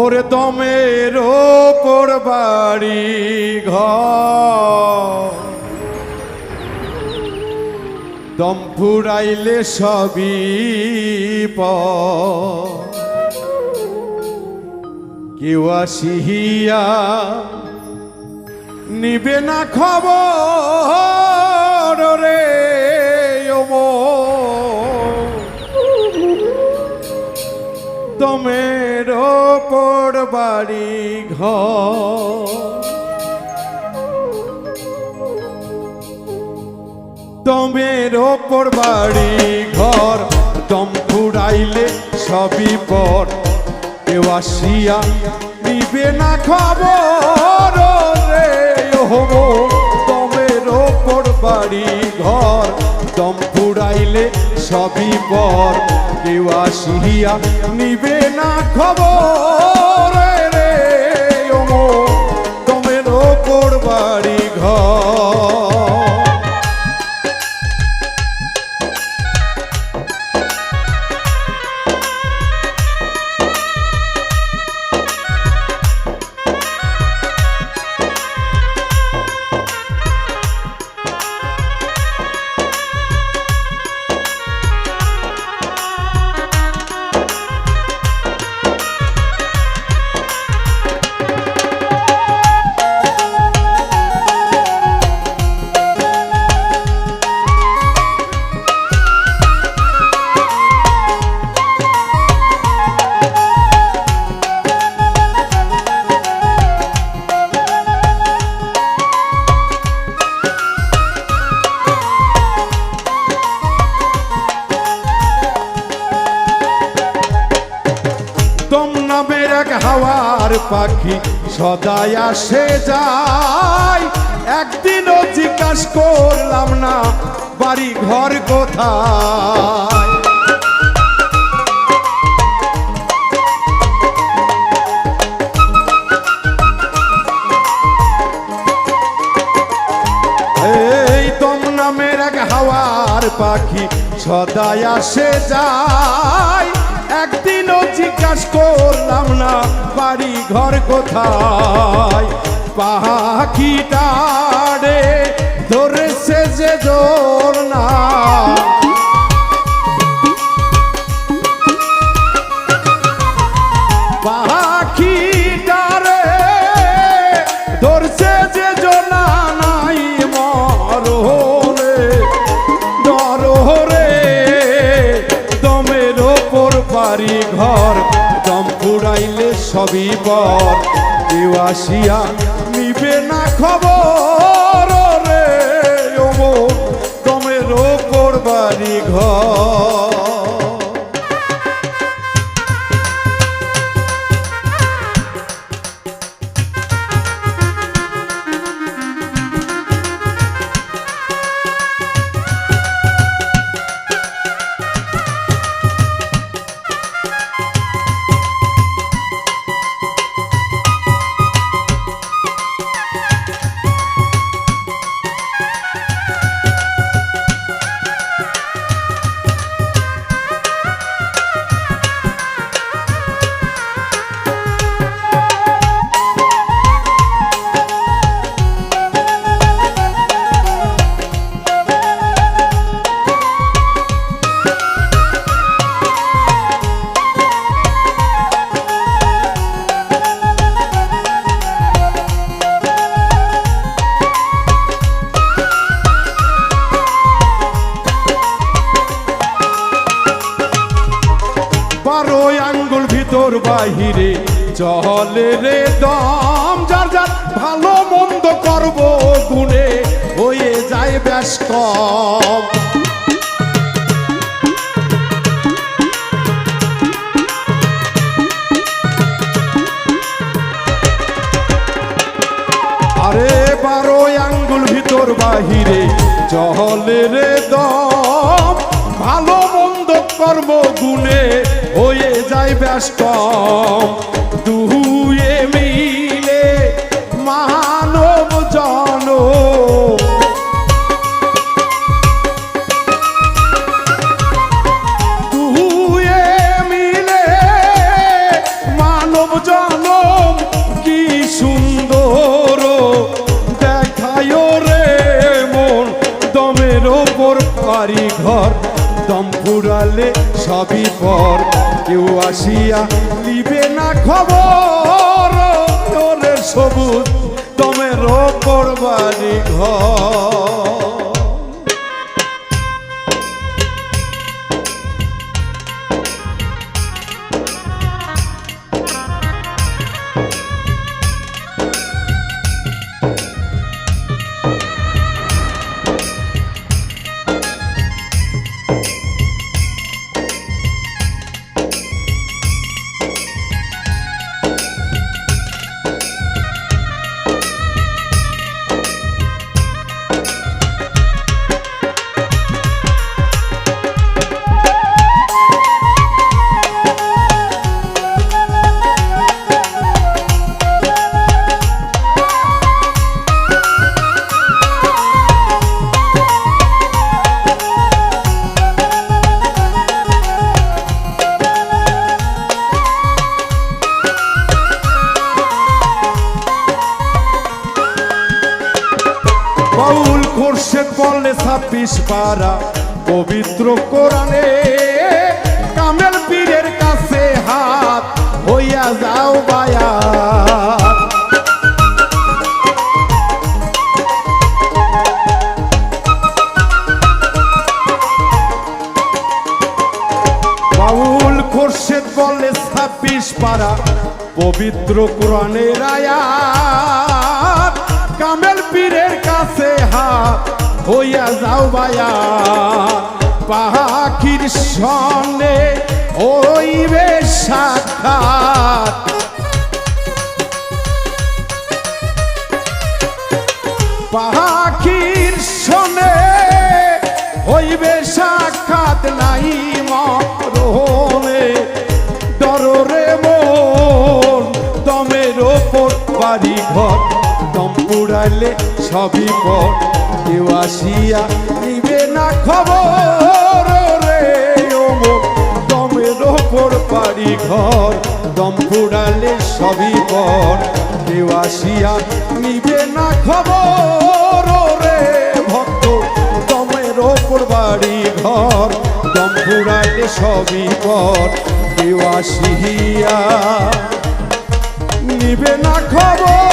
ওরে দমের ওপর বাড়ি ঘর দম ফুরাইলে সবই পর। কেউ আসিয়া নিবে না খবর রে ওমো ওপর বাড়ি ঘর। দমের ওপর বাড়ি ঘর, দম ফুরাইলে সবই পর। কেউ আসিয়া নিবে না খবর রে হব দমের ওপর বাড়ি ঘর, দম সবই পর কেউ আসিয়া নিবে না খবর। হাওয়ার পাখি সদাই আসে যায়। একদিনও জিজ্ঞাস করলাম না, বাড়ি ঘর কোথায়? হাওয়ার পাখি সদাই আসে যায়। একদিনও জিজ্ঞাস করলাম না বাড়ি ঘর কোথায়? পাখিটারে ধরেছে যে জোর না বাড়ি ঘর, দম পুড়াইলে সবই পর। কেউ আসিয়া নিবে না খবর রে ওমো দমের ওপর বাড়ি ঘর। বারো আঙ্গুল ভিতর বাহিরে চলে রে দম। যার যার ভালো মন্দ করব গুণে, হয়ে যায় ব্যাস কম। আরে বারো আঙ্গুল ভিতর বাহিরে চলে রে দম। ভালো মন্দ কর্ম গুণে ব্যস্ত। দুয়ে মিলে মানব জন। দুয়ে মিলে মানব জন। কি সুন্দর দেখায় রে মন। দমের ওপর বাড়ি দম ফুরালে সবই পর। কেউ আসিয়া দিবে না খবর। তোরের সবুজ তোমের ওপর বাড়ি ঘর। বলে ছাব্বিশ পারা পবিত্র কোরআনে, কামেল পীরের কাছে হাত হইয়া যাও বায়া। বাউল খোরশেদ বলে ছাব্বিশ পারা পবিত্র কোরআনের আয়াত, কামেল পীরের কাছে হাত হইয়া যাও বায়া পাখির সঙ্গে ওইবে সাক্ষাৎ। পাখির শোনে হইবে সাক্ষাৎ নাই মরণে। ডররে মন দমের ওপর বাড়ি ঘর দম পুড়াইলে সবই পর। কেউ আসিয়া নিবে না খবর রে, ও দমের ওপর বাড়ি ঘর, দম পুড়ালে সবই পর। কেউ আসিয়া নিবে না খবর রে, ভক্ত, দমের ওপর বাড়ি ঘর, দম পুড়ালে সবই পর। কেউ আসিয়া নিবে না খবর